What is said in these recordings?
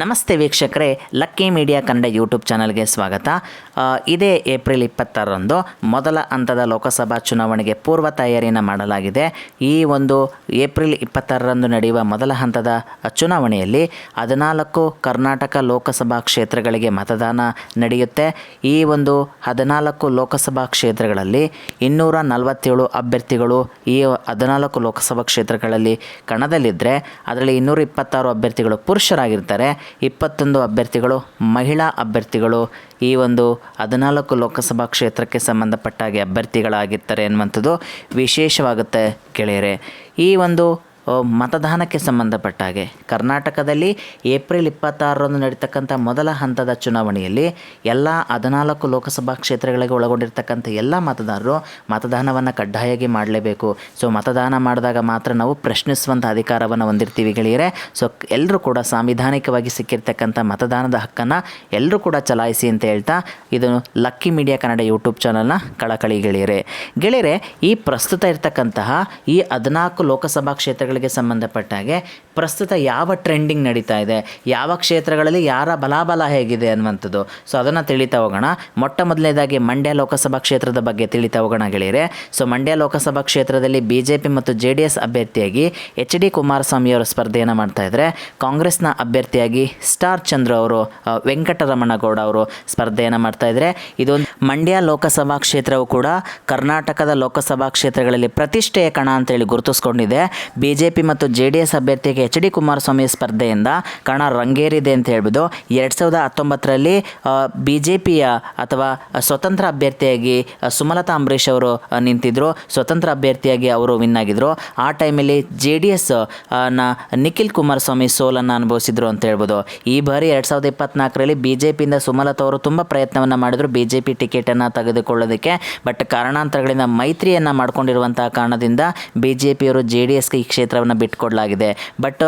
ನಮಸ್ತೆ ವೀಕ್ಷಕರೇ, lucky media Kannada YouTube ಚಾನಲ್ಗೆ ಸ್ವಾಗತ. ಇದೇ ಏಪ್ರಿಲ್ ಇಪ್ಪತ್ತಾರರಂದು ಮೊದಲ ಹಂತದ ಲೋಕಸಭಾ ಚುನಾವಣೆಗೆ ಪೂರ್ವ ತಯಾರಿಯನ್ನು ಮಾಡಲಾಗಿದೆ. ಈ ಒಂದು ಏಪ್ರಿಲ್ ಇಪ್ಪತ್ತಾರರಂದು ನಡೆಯುವ ಮೊದಲ ಹಂತದ ಚುನಾವಣೆಯಲ್ಲಿ ಹದಿನಾಲ್ಕು ಕರ್ನಾಟಕ ಲೋಕಸಭಾ ಕ್ಷೇತ್ರಗಳಿಗೆ ಮತದಾನ ನಡೆಯುತ್ತೆ. ಈ ಒಂದು ಹದಿನಾಲ್ಕು ಲೋಕಸಭಾ ಕ್ಷೇತ್ರಗಳಲ್ಲಿ ಇನ್ನೂರ ನಲವತ್ತೇಳು ಅಭ್ಯರ್ಥಿಗಳು ಈ ಹದಿನಾಲ್ಕು ಲೋಕಸಭಾ ಕ್ಷೇತ್ರಗಳಲ್ಲಿ ಕಣದಲ್ಲಿದ್ದರೆ ಅದರಲ್ಲಿ ಇನ್ನೂರ ಇಪ್ಪತ್ತಾರು ಅಭ್ಯರ್ಥಿಗಳು ಪುರುಷರಾಗಿರ್ತಾರೆ. ಇಪ್ಪತ್ತೊಂದು ಅಭ್ಯರ್ಥಿಗಳು, ಮಹಿಳಾ ಅಭ್ಯರ್ಥಿಗಳು ಈ ಒಂದು ಹದಿನಾಲ್ಕು ಲೋಕಸಭಾ ಕ್ಷೇತ್ರಕ್ಕೆ ಸಂಬಂಧಪಟ್ಟ ಹಾಗೆ ಅಭ್ಯರ್ಥಿಗಳಾಗಿರ್ತಾರೆ ಎನ್ನುವಂಥದ್ದು ವಿಶೇಷವಾಗುತ್ತೆ ಗೆಳೆಯರೆ. ಈ ಒಂದು ಮತದಾನಕ್ಕೆ ಸಂಬಂಧಪಟ್ಟ ಹಾಗೆ. ಕರ್ನಾಟಕದಲ್ಲಿ ಏಪ್ರಿಲ್ ಇಪ್ಪತ್ತಾರರಂದು ನಡೀತಕ್ಕಂಥ ಮೊದಲ ಹಂತದ ಚುನಾವಣೆಯಲ್ಲಿ ಎಲ್ಲ ಹದಿನಾಲ್ಕು ಲೋಕಸಭಾ ಕ್ಷೇತ್ರಗಳಿಗೆ ಒಳಗೊಂಡಿರ್ತಕ್ಕಂಥ ಎಲ್ಲ ಮತದಾರರು ಮತದಾನವನ್ನು ಕಡ್ಡಾಯವಾಗಿ ಮಾಡಲೇಬೇಕು. ಸೊ, ಮತದಾನ ಮಾಡಿದಾಗ ಮಾತ್ರ ನಾವು ಪ್ರಶ್ನಿಸುವಂಥ ಅಧಿಕಾರವನ್ನು ಹೊಂದಿರ್ತೀವಿ ಗೆಳೆಯರೆ. ಸೊ, ಎಲ್ಲರೂ ಕೂಡ ಸಾಂವಿಧಾನಿಕವಾಗಿ ಸಿಕ್ಕಿರ್ತಕ್ಕಂಥ ಮತದಾನದ ಹಕ್ಕನ್ನು ಎಲ್ಲರೂ ಕೂಡ ಚಲಾಯಿಸಿ ಅಂತ ಹೇಳ್ತಾ ಇದು ಲಕ್ಕಿ ಮೀಡಿಯಾ ಕನ್ನಡ ಯೂಟ್ಯೂಬ್ ಚಾನಲ್ನ ಕಳಕಳಿ ಗೆಳೆಯರೆ. ಗೆಳೆಯರೆ, ಈ ಪ್ರಸ್ತುತ ಇರತಕ್ಕಂತಹ ಈ ಹದಿನಾಲ್ಕು ಲೋಕಸಭಾ ಕ್ಷೇತ್ರಗಳಿಗೆ ಸಂಬಂಧಪಟ್ಟ ಹಾಗೆ ಪ್ರಸ್ತುತ ಯಾವ ಟ್ರೆಂಡಿಂಗ್ ನಡೀತಾ ಇದೆ, ಯಾವ ಕ್ಷೇತ್ರಗಳಲ್ಲಿ ಯಾರ ಬಲಾಬಲ ಹೇಗಿದೆ ಅನ್ನುವಂಥದ್ದು. ಸೊ ಅದನ್ನು ತಿಳಿತಾ ಹೋಗೋಣ. ಮೊಟ್ಟ ಮೊದಲನೇದಾಗಿ ಮಂಡ್ಯ ಲೋಕಸಭಾ ಕ್ಷೇತ್ರದ ಬಗ್ಗೆ ತಿಳಿತಾ ಹೋಗೋಣ ಗೆಳೆಯರೆ. ಸೊ ಮಂಡ್ಯ ಲೋಕಸಭಾ ಕ್ಷೇತ್ರದಲ್ಲಿ ಬಿ ಜೆ ಪಿ ಮತ್ತು ಜೆ ಡಿ ಎಸ್ ಅಭ್ಯರ್ಥಿಯಾಗಿ ಎಚ್ ಡಿ ಕುಮಾರಸ್ವಾಮಿ ಅವರು ಸ್ಪರ್ಧೆಯನ್ನು ಮಾಡ್ತಾ ಇದ್ದಾರೆ. ಕಾಂಗ್ರೆಸ್ನ ಅಭ್ಯರ್ಥಿಯಾಗಿ ಸ್ಟಾರ್ ಚಂದ್ರ ಅವರು ವೆಂಕಟರಮಣಗೌಡ ಅವರು ಸ್ಪರ್ಧೆಯನ್ನು ಮಾಡ್ತಾ ಇದ್ದಾರೆ. ಇದೊಂದು ಮಂಡ್ಯ ಲೋಕಸಭಾ ಕ್ಷೇತ್ರವು ಕೂಡ ಕರ್ನಾಟಕದ ಲೋಕಸಭಾ ಕ್ಷೇತ್ರಗಳಲ್ಲಿ ಪ್ರತಿಷ್ಠೆಯ ಕಣ ಅಂತೇಳಿ ಗುರುತಿಸ್ಕೊಂಡಿದೆ. ಬಿ ಜೆ ಪಿ ಮತ್ತು ಜೆ ಡಿ ಎಸ್ ಅಭ್ಯರ್ಥಿಗೆ ಎಚ್ ಡಿ ಕುಮಾರಸ್ವಾಮಿ ಸ್ಪರ್ಧೆಯಿಂದ ಕಣ ರಂಗೇರಿದೆ ಅಂತ ಹೇಳ್ಬೋದು. ಎರಡು ಸಾವಿರದ ಹತ್ತೊಂಬತ್ತರಲ್ಲಿ ಬಿ ಜೆ ಪಿಯ ಅಥವಾ ಸ್ವತಂತ್ರ ಅಭ್ಯರ್ಥಿಯಾಗಿ ಸುಮಲತಾ ಅಂಬರೀಷ್ ಅವರು ನಿಂತಿದ್ರು. ಸ್ವತಂತ್ರ ಅಭ್ಯರ್ಥಿಯಾಗಿ ಅವರು ವಿನ್ ಆಗಿದ್ರು. ಆ ಟೈಮಲ್ಲಿ ಜೆ ಡಿ ಎಸ್ನ ನಿಖಿಲ್ ಕುಮಾರಸ್ವಾಮಿ ಸೋಲನ್ನು ಅನುಭವಿಸಿದ್ರು ಅಂತ ಹೇಳ್ಬೋದು. ಈ ಬಾರಿ ಎರಡು ಸಾವಿರದ ಇಪ್ಪತ್ನಾಲ್ಕರಲ್ಲಿ ಬಿ ಜೆ ಪಿಯಿಂದ ಸುಮಲತಾ ಅವರು ತುಂಬ ಪ್ರಯತ್ನವನ್ನು ಮಾಡಿದ್ರು ಬಿ ಜೆ ಪಿ ಟಿಕೆಟನ್ನು ತೆಗೆದುಕೊಳ್ಳೋದಕ್ಕೆ. ಬಟ್ ಕಾರಣಾಂತರಗಳಿಂದ ಮೈತ್ರಿಯನ್ನು ಮಾಡಿಕೊಂಡಿರುವಂತಹ ಕಾರಣದಿಂದ ಬಿ ಜೆ ಪಿಯವರು ಜೆ ಡಿ ಎಸ್ಗೆ ಈ ಕ್ಷೇತ್ರವನ್ನು ಬಿಟ್ಟುಕೊಡಲಾಗಿದೆ ಬಟ್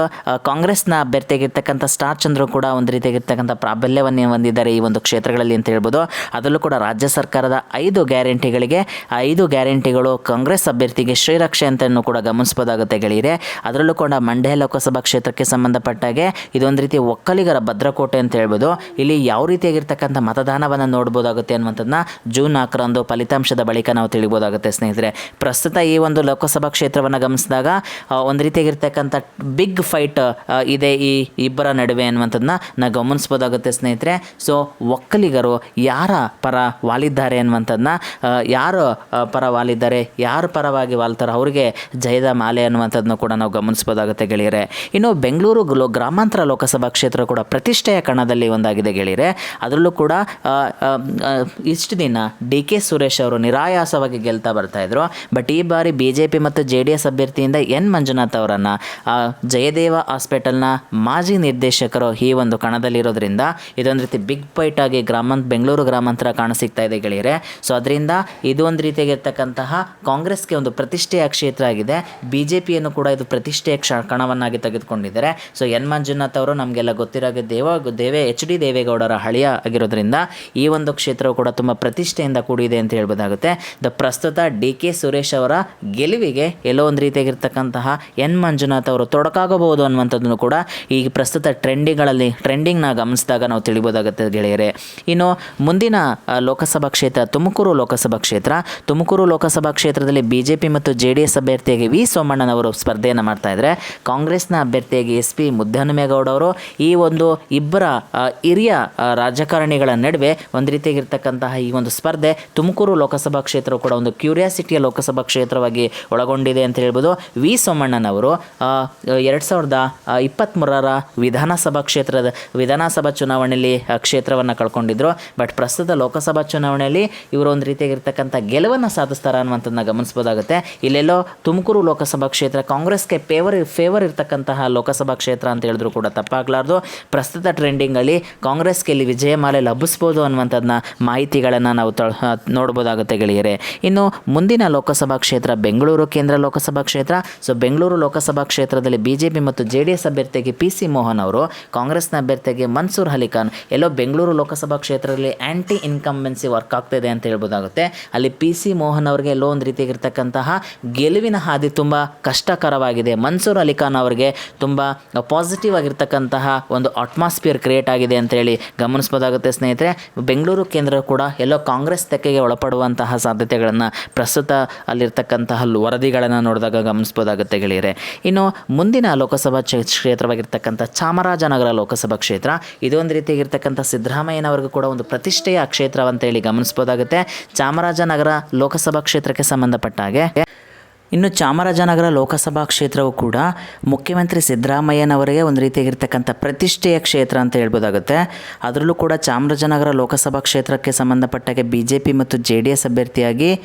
ಕಾಂಗ್ರೆಸ್ನ ಅಭ್ಯರ್ಥಿಯಾಗಿರ್ತಕ್ಕಂಥ ಸ್ಟಾರ್ ಚಂದ್ರು ಕೂಡ ಒಂದು ರೀತಿಯಾಗಿರ್ತಕ್ಕಂಥ ಪ್ರಾಬಲ್ಯವನ್ನು ಹೊಂದಿದ್ದಾರೆ ಈ ಒಂದು ಕ್ಷೇತ್ರಗಳಲ್ಲಿ ಅಂತ ಹೇಳ್ಬೋದು. ಅದರಲ್ಲೂ ಕೂಡ ರಾಜ್ಯ ಸರ್ಕಾರದ ಐದು ಗ್ಯಾರಂಟಿಗಳಿಗೆ, ಐದು ಗ್ಯಾರಂಟಿಗಳು ಕಾಂಗ್ರೆಸ್ ಅಭ್ಯರ್ಥಿಗೆ ಶ್ರೀರಕ್ಷೆ ಅಂತಲೂ ಕೂಡ ಗಮನಿಸ್ಬೋದಾಗುತ್ತೆ ಗೆಳೆಯರೆ. ಅದರಲ್ಲೂ ಕೂಡ ಮಂಡ್ಯ ಲೋಕಸಭಾ ಕ್ಷೇತ್ರಕ್ಕೆ ಸಂಬಂಧಪಟ್ಟಾಗೆ ಇದೊಂದು ರೀತಿ ಒಕ್ಕಲಿಗರ ಭದ್ರಕೋಟೆ ಅಂತ ಹೇಳ್ಬೋದು. ಇಲ್ಲಿ ಯಾವ ರೀತಿಯಾಗಿರ್ತಕ್ಕಂಥ ಮತದಾನವನ್ನು ನೋಡ್ಬೋದಾಗುತ್ತೆ ಅನ್ನುವಂಥದ್ದನ್ನ ಜೂನ್ ನಾಲ್ಕರಂದು ಫಲಿತಾಂಶದ ಬಳಿಕ ನಾವು ತಿಳಿಬೋದಾಗುತ್ತೆ ಸ್ನೇಹಿತರೆ. ಪ್ರಸ್ತುತ ಈ ಒಂದು ಲೋಕಸಭಾ ಕ್ಷೇತ್ರವನ್ನು ಗಮನಿಸಿದಾಗ ಒಂದು ರೀತಿಯಾಗಿರ್ತಕ್ಕಂಥ ಬಿಗ್ ಫೈಟ್ ಇದೆ ಈ ಇಬ್ಬರ ನಡುವೆ ಅನ್ನುವಂಥದ್ದನ್ನ ನಾವು ಗಮನಿಸ್ಬೋದಾಗುತ್ತೆ ಸ್ನೇಹಿತರೆ. ಸೊ ಒಕ್ಕಲಿಗರು ಯಾರ ಪರ ವಾಲಿದ್ದಾರೆ ಅನ್ನುವಂಥದ್ದನ್ನ ಯಾರು ಪರ ವಾಲಿದ್ದಾರೆ, ಯಾರು ಪರವಾಗಿ ವಾಲ್ತಾರೋ ಅವ್ರಿಗೆ ಜಯದ ಮಾಲೆ ಅನ್ನುವಂಥದ್ದನ್ನು ಕೂಡ ನಾವು ಗಮನಿಸ್ಬೋದಾಗುತ್ತೆ ಗೆಳೆಯರೆ. ಇನ್ನು ಬೆಂಗಳೂರು ಗ್ರಾಮಾಂತರ ಲೋಕಸಭಾ ಕ್ಷೇತ್ರ ಕೂಡ ಪ್ರತಿಷ್ಠೆಯ ಕಣದಲ್ಲಿ ಒಂದಾಗಿದೆ ಗೆಳೆಯರೆ. ಅದರಲ್ಲೂ ಕೂಡ ಇಷ್ಟು ದಿನ ಡಿ ಕೆ ಸುರೇಶ್ ಅವರು ನಿರಾಯಾಸವಾಗಿ ಗೆಲ್ತಾ ಬರ್ತಾ ಇದ್ರು. ಬಟ್ ಈ ಬಾರಿ ಬಿ ಜೆ ಪಿ ಮತ್ತು ಜೆ ಡಿ ಎಸ್ ಅಭ್ಯರ್ಥಿಯಿಂದ ಎನ್ ಮಂಜುನಾಥ್ ಅವರನ್ನು. ಜಯದೇವ ಹಾಸ್ಪಿಟಲ್ನ ಮಾಜಿ ನಿರ್ದೇಶಕರು ಈ ಒಂದು ಕಣದಲ್ಲಿರೋದ್ರಿಂದ ಇದೊಂದು ರೀತಿ ಬಿಗ್ ಫೈಟ್ ಆಗಿ ಗ್ರಾಮಾಂತ ಬೆಂಗಳೂರು ಗ್ರಾಮಾಂತರ ಕಾಣಸಿಗ್ತಾ ಇದೆ ಗೆಳೆಯರೆ. ಸೊ ಅದರಿಂದ ಇದು ಒಂದು ರೀತಿಯಾಗಿರ್ತಕ್ಕಂತಹ ಕಾಂಗ್ರೆಸ್ಗೆ ಒಂದು ಪ್ರತಿಷ್ಠೆಯ ಕ್ಷೇತ್ರ ಆಗಿದೆ. ಬಿ ಜೆ ಪಿಯನ್ನು ಕೂಡ ಇದು ಪ್ರತಿಷ್ಠೆಯ ಕ್ಷ, ಕಣವನ್ನಾಗಿ ತೆಗೆದುಕೊಂಡಿದ್ದಾರೆ. ಸೊ ಎನ್ ಮಂಜುನಾಥ್ ಅವರು ನಮಗೆಲ್ಲ ಗೊತ್ತಿರೋಗೆ ದೇವ, ದೇವೇ, ಎಚ್ ಡಿ ದೇವೇಗೌಡರ ಹಳಿಯ ಆಗಿರೋದ್ರಿಂದ ಈ ಒಂದು ಕ್ಷೇತ್ರವು ಕೂಡ ತುಂಬ ಪ್ರತಿಷ್ಠೆಯಿಂದ ಕೂಡಿದೆ ಅಂತ ಹೇಳ್ಬೋದಾಗುತ್ತೆ. ದ ಪ್ರಸ್ತುತ ಡಿ ಕೆ ಸುರೇಶ್ ಅವರ ಗೆಲುವಿಗೆ ಎಲ್ಲೋ ಒಂದು ರೀತಿಯಾಗಿರ್ತಕ್ಕಂತಹ ಎನ್ ಮಂಜುನಾಥ್ ಅವರು ತೊಡಕಾಗಬಹುದು ಅನ್ನುವಂಥದ್ದನ್ನು ಕೂಡ ಈ ಪ್ರಸ್ತುತ ಟ್ರೆಂಡಿಂಗ್ಗಳಲ್ಲಿ ಟ್ರೆಂಡಿಂಗ್ನ ಗಮನಿಸಿದಾಗ ನಾವು ತಿಳಿಬೋದಾಗುತ್ತೆ ಗೆಳೆಯರೆ. ಇನ್ನು ಮುಂದಿನ ಲೋಕಸಭಾ ಕ್ಷೇತ್ರ, ತುಮಕೂರು ಲೋಕಸಭಾ ಕ್ಷೇತ್ರ. ತುಮಕೂರು ಲೋಕಸಭಾ ಕ್ಷೇತ್ರದಲ್ಲಿ ಬಿ ಜೆ ಪಿ ಮತ್ತು ಜೆ ಡಿ ಎಸ್ ಅಭ್ಯರ್ಥಿಯಾಗಿ ವಿ ಸೋಮಣ್ಣನವರು ಸ್ಪರ್ಧೆಯನ್ನು ಮಾಡ್ತಾ ಇದ್ದಾರೆ ಕಾಂಗ್ರೆಸ್ನ ಅಭ್ಯರ್ಥಿಯಾಗಿ ಎಸ್ ಪಿ ಮುದ್ದಹನುಮೇಗೌಡ ಅವರು ಈ ಒಂದು ಇಬ್ಬರ ಹಿರಿಯ ರಾಜಕಾರಣಿಗಳ ನಡುವೆ ಒಂದು ರೀತಿಯಾಗಿರ್ತಕ್ಕಂತಹ ಈ ಒಂದು ಸ್ಪರ್ಧೆ ತುಮಕೂರು ಲೋಕಸಭಾ ಕ್ಷೇತ್ರವು ಕೂಡ ಒಂದು ಕ್ಯೂರಿಯಾಸಿಟಿಯ ಲೋಕಸಭಾ ಕ್ಷೇತ್ರವಾಗಿ ಒಳಗೊಂಡಿದೆ ಅಂತ ಹೇಳ್ಬೋದು. ವಿ ಸೋಮಣ್ಣನವರು ಎರಡು ಸಾವಿರದ ಇಪ್ಪತ್ತ್ಮೂರರ ವಿಧಾನಸಭಾ ಕ್ಷೇತ್ರದ, ವಿಧಾನಸಭಾ ಚುನಾವಣೆಯಲ್ಲಿ ಕ್ಷೇತ್ರವನ್ನು ಕಳ್ಕೊಂಡಿದ್ರು. ಬಟ್ ಪ್ರಸ್ತುತ ಲೋಕಸಭಾ ಚುನಾವಣೆಯಲ್ಲಿ ಇವರು ಒಂದು ರೀತಿಯಾಗಿರ್ತಕ್ಕಂಥ ಗೆಲುವನ್ನು ಸಾಧಿಸ್ತಾರ ಅನ್ನುವಂಥದ್ದನ್ನ ಗಮನಿಸ್ಬೋದಾಗುತ್ತೆ. ಇಲ್ಲೆಲ್ಲೋ ತುಮಕೂರು ಲೋಕಸಭಾ ಕ್ಷೇತ್ರ ಕಾಂಗ್ರೆಸ್ಗೆ ಫೇವರ್ ಫೇವರ್ ಇರ್ತಕ್ಕಂತಹ ಲೋಕಸಭಾ ಕ್ಷೇತ್ರ ಅಂತ ಹೇಳಿದ್ರು ಕೂಡ ತಪ್ಪಾಗಲಾರ್ದು. ಪ್ರಸ್ತುತ ಟ್ರೆಂಡಿಂಗಲ್ಲಿ ಕಾಂಗ್ರೆಸ್ಗೆ ಇಲ್ಲಿ ವಿಜಯಮಾಲೆ ಲಭಿಸ್ಬೋದು ಅನ್ನುವಂಥದ್ದನ್ನ ಮಾಹಿತಿಗಳನ್ನು ನಾವು ತ ನೋಡ್ಬೋದಾಗುತ್ತೆ ಗೆಳೆಯರೆ. ಇನ್ನು ಮುಂದಿನ ಲೋಕಸಭಾ ಕ್ಷೇತ್ರ ಬೆಂಗಳೂರು ಕೇಂದ್ರ ಲೋಕಸಭಾ ಕ್ಷೇತ್ರ. ಸೊ ಬೆಂಗಳೂರು ಬೆಂಗಳೂರು ಲೋಕಸಭಾ ಕ್ಷೇತ್ರದಲ್ಲಿ ಬಿ ಜೆ ಮತ್ತು ಜೆ ಡಿ ಎಸ್ ಅಭ್ಯರ್ಥಿಯಾಗಿ ಪಿ ಸಿ ಮೋಹನ್ ಅವರು, ಕಾಂಗ್ರೆಸ್ನ ಅಭ್ಯರ್ಥಿಗೆ ಮನ್ಸೂರ್ ಹಲಿಖಾನ್ ಎಲ್ಲೋ ಬೆಂಗಳೂರು ಲೋಕಸಭಾ ಕ್ಷೇತ್ರದಲ್ಲಿ ಆ್ಯಂಟಿ ಇನ್ಕಂಬೆನ್ಸಿ ವರ್ಕ್ ಆಗ್ತಿದೆ ಅಂತ ಹೇಳ್ಬೋದಾಗುತ್ತೆ. ಅಲ್ಲಿ ಪಿ ಸಿ ಮೋಹನ್ ಅವರಿಗೆ ಎಲ್ಲೋ ಒಂದು ರೀತಿಯಾಗಿರ್ತಕ್ಕಂತಹ ಗೆಲುವಿನ ಹಾದಿ ತುಂಬ ಕಷ್ಟಕರವಾಗಿದೆ. ಮನ್ಸೂರ್ ಅಲಿಖಾನ್ ಅವರಿಗೆ ತುಂಬ ಪಾಸಿಟಿವ್ ಆಗಿರ್ತಕ್ಕಂತಹ ಒಂದು ಅಟ್ಮಾಸ್ಫಿಯರ್ ಕ್ರಿಯೇಟ್ ಆಗಿದೆ ಅಂತೇಳಿ ಗಮನಿಸ್ಬೋದಾಗುತ್ತೆ ಸ್ನೇಹಿತರೆ. ಬೆಂಗಳೂರು ಕೇಂದ್ರ ಕೂಡ ಎಲ್ಲೋ ಕಾಂಗ್ರೆಸ್ ತೆಕ್ಕೆಗೆ ಒಳಪಡುವಂತಹ ಸಾಧ್ಯತೆಗಳನ್ನು ಪ್ರಸ್ತುತ ಅಲ್ಲಿರ್ತಕ್ಕಂತಹ ವರದಿಗಳನ್ನು ನೋಡಿದಾಗ ಗಮನಿಸ್ಬೋದಾಗುತ್ತೆ ಗೆಳೆಯರೆ. ಇನ್ನು ಮುಂದಿನ ಲೋಕಸಭಾ ಕ್ಷೇ- ಕ್ಷೇತ್ರವಾಗಿರ್ತಕ್ಕಂಥ ಚಾಮರಾಜನಗರ ಲೋಕಸಭಾ ಕ್ಷೇತ್ರ ಇದೊಂದು ರೀತಿಯಾಗಿರ್ತಕ್ಕಂಥ ಸಿದ್ದರಾಮಯ್ಯನವರಿಗೂ ಕೂಡ ಒಂದು ಪ್ರತಿಷ್ಠೆಯ ಕ್ಷೇತ್ರ ಅಂತೇಳಿ ಗಮನಿಸ್ಬೋದಾಗುತ್ತೆ. ಚಾಮರಾಜನಗರ ಲೋಕಸಭಾ ಕ್ಷೇತ್ರಕ್ಕೆ ಸಂಬಂಧಪಟ್ಟ ಹಾಗೆ. ಇನ್ನು ಚಾಮರಾಜನಗರ ಲೋಕಸಭಾ ಕ್ಷೇತ್ರವು ಕೂಡ ಮುಖ್ಯಮಂತ್ರಿ ಸಿದ್ದರಾಮಯ್ಯನವರಿಗೆ ಒಂದು ರೀತಿಯಾಗಿರ್ತಕ್ಕಂಥ ಪ್ರತಿಷ್ಠೆಯ ಕ್ಷೇತ್ರ ಅಂತ ಹೇಳ್ಬೋದಾಗುತ್ತೆ. ಅದರಲ್ಲೂ ಕೂಡ ಚಾಮರಾಜನಗರ ಲೋಕಸಭಾ ಕ್ಷೇತ್ರಕ್ಕೆ ಸಂಬಂಧಪಟ್ಟಾಗೆ ಬಿ ಜೆ ಪಿ ಮತ್ತು ಜೆ ಅಭ್ಯರ್ಥಿಯಾಗಿ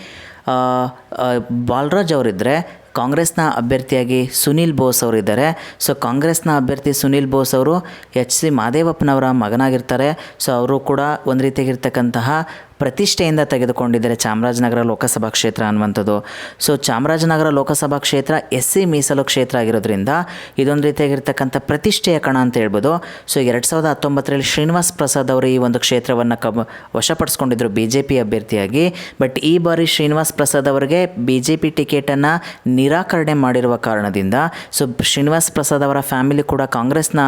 ಬಾಲರಾಜ್ ಅವರಿದ್ದರೆ ಕಾಂಗ್ರೆಸ್ನ ಅಭ್ಯರ್ಥಿಯಾಗಿ ಸುನೀಲ್ ಬೋಸ್ ಅವರು ಇದ್ದಾರೆ ಸೊ, ಕಾಂಗ್ರೆಸ್ನ ಅಭ್ಯರ್ಥಿ ಸುನೀಲ್ ಬೋಸ್ ಅವರು ಎಚ್ ಸಿ ಮಾದೇವಪ್ಪನವರ ಮಗನಾಗಿರ್ತಾರೆ. ಸೊ, ಅವರು ಕೂಡ ಒಂದು ರೀತಿಯಾಗಿರ್ತಕ್ಕಂತಹ ಪ್ರತಿಷ್ಠೆಯಿಂದ ತೆಗೆದುಕೊಂಡಿದ್ದಾರೆ ಚಾಮರಾಜನಗರ ಲೋಕಸಭಾ ಕ್ಷೇತ್ರ ಅನ್ನುವಂಥದ್ದು. ಸೊ ಚಾಮರಾಜನಗರ ಲೋಕಸಭಾ ಕ್ಷೇತ್ರ ಎಸ್ ಸಿ ಮೀಸಲು ಕ್ಷೇತ್ರ ಆಗಿರೋದ್ರಿಂದ ಇದೊಂದು ರೀತಿಯಾಗಿರ್ತಕ್ಕಂಥ ಪ್ರತಿಷ್ಠೆಯ ಕಣ ಅಂತ ಹೇಳ್ಬೋದು. ಸೊ ಎರಡು ಸಾವಿರದ ಹತ್ತೊಂಬತ್ತರಲ್ಲಿ ಶ್ರೀನಿವಾಸ್ ಪ್ರಸಾದ್ ಅವರು ಈ ಒಂದು ಕ್ಷೇತ್ರವನ್ನು ಕಬ್ ವಶಪಡಿಸ್ಕೊಂಡಿದ್ದರು ಬಿ ಜೆ ಪಿ ಅಭ್ಯರ್ಥಿಯಾಗಿ. ಬಟ್ ಈ ಬಾರಿ ಶ್ರೀನಿವಾಸ್ ಪ್ರಸಾದ್ ಅವರಿಗೆ ಬಿ ಜೆ ಪಿ ಟಿಕೆಟನ್ನು ನಿರಾಕರಣೆ ಮಾಡಿರುವ ಕಾರಣದಿಂದ ಸೊ ಶ್ರೀನಿವಾಸ್ ಪ್ರಸಾದ್ ಅವರ ಫ್ಯಾಮಿಲಿ ಕೂಡ ಕಾಂಗ್ರೆಸ್ನ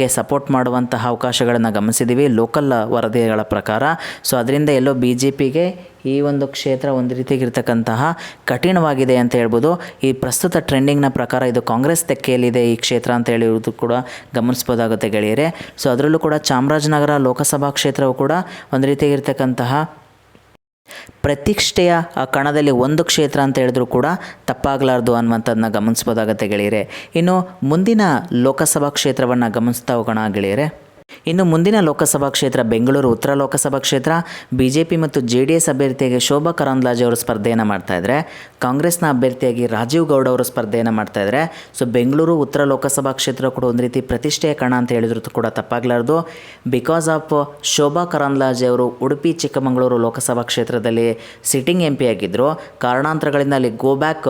ಗೆ ಸಪೋರ್ಟ್ ಮಾಡುವಂತಹ ಅವಕಾಶಗಳನ್ನು ಗಮನಿಸಿದ್ದೀವಿ ಲೋಕಲ್ ವರದಿಗಳ ಪ್ರಕಾರ. ಸೊ ಅದರಿಂದ ಎಲ್ಲೋ ಬಿ ಜೆ ಪಿಗೆ ಈ ಒಂದು ಕ್ಷೇತ್ರ ಒಂದು ರೀತಿಯಾಗಿರ್ತಕ್ಕಂತಹ ಕಠಿಣವಾಗಿದೆ ಅಂತ ಹೇಳ್ಬೋದು. ಈ ಪ್ರಸ್ತುತ ಟ್ರೆಂಡಿಂಗ್ನ ಪ್ರಕಾರ ಇದು ಕಾಂಗ್ರೆಸ್ ತೆಕ್ಕೆಯಲ್ಲಿದೆ ಈ ಕ್ಷೇತ್ರ ಅಂತ ಹೇಳಿರೋದು ಕೂಡ ಗಮನಿಸ್ಬೋದಾಗುತ್ತೆ ಗೆಳೆಯರೆ. ಸೊ ಅದರಲ್ಲೂ ಕೂಡ ಚಾಮರಾಜನಗರ ಲೋಕಸಭಾ ಕ್ಷೇತ್ರವು ಕೂಡ ಒಂದು ರೀತಿಯಾಗಿರ್ತಕ್ಕಂತಹ ಪ್ರತಿಷ್ಠೆಯ ಕಣದಲ್ಲಿ ಒಂದು ಕ್ಷೇತ್ರ ಅಂತ ಹೇಳಿದ್ರು ಕೂಡ ತಪ್ಪಾಗಲಾರ್ದು ಅನ್ನುವಂಥದ್ದನ್ನ ಗಮನಿಸ್ಬೋದಾಗತ್ತೆ ಗೆಳೆಯರೆ. ಇನ್ನು ಮುಂದಿನ ಲೋಕಸಭಾ ಕ್ಷೇತ್ರವನ್ನು ಗಮನಿಸ್ತಾ ಹೋಗೋಣ ಗೆಳೆಯರೆ. ಇನ್ನು ಮುಂದಿನ ಲೋಕಸಭಾ ಕ್ಷೇತ್ರ ಬೆಂಗಳೂರು, ಉತ್ತರ ಲೋಕಸಭಾ ಕ್ಷೇತ್ರ ಬಿ ಜೆ ಪಿ ಮತ್ತು ಜೆ ಡಿ ಎಸ್ ಅಭ್ಯರ್ಥಿಯಾಗಿ ಶೋಭಾ ಕರಂದ್ಲಾಜೆ ಅವರು ಸ್ಪರ್ಧೆಯನ್ನು ಮಾಡ್ತಾ ಇದ್ದಾರೆ ಕಾಂಗ್ರೆಸ್ನ ಅಭ್ಯರ್ಥಿಯಾಗಿ ರಾಜೀವ್ ಗೌಡ ಅವರು ಸ್ಪರ್ಧೆಯನ್ನು ಮಾಡ್ತಾ ಇದ್ದಾರೆ ಸೊ ಬೆಂಗಳೂರು, ಉತ್ತರ ಲೋಕಸಭಾ ಕ್ಷೇತ್ರ ಕೂಡ ಒಂದು ರೀತಿ ಪ್ರತಿಷ್ಠೆಯ ಕಣ ಅಂತ ಹೇಳಿದ್ರು ಕೂಡ ತಪ್ಪಾಗಲಾರ್ದು. ಬಿಕಾಸ್ ಆಫ್ ಶೋಭಾ ಕರಂದ್ಲಾಜೆ ಅವರು ಉಡುಪಿ, ಚಿಕ್ಕಮಗಳೂರು ಲೋಕಸಭಾ ಕ್ಷೇತ್ರದಲ್ಲಿ ಸಿಟ್ಟಿಂಗ್ ಎಂ ಪಿ ಆಗಿದ್ದರು ಕಾರಣಾಂತರಗಳಿಂದ ಅಲ್ಲಿ ಗೋ ಬ್ಯಾಕ್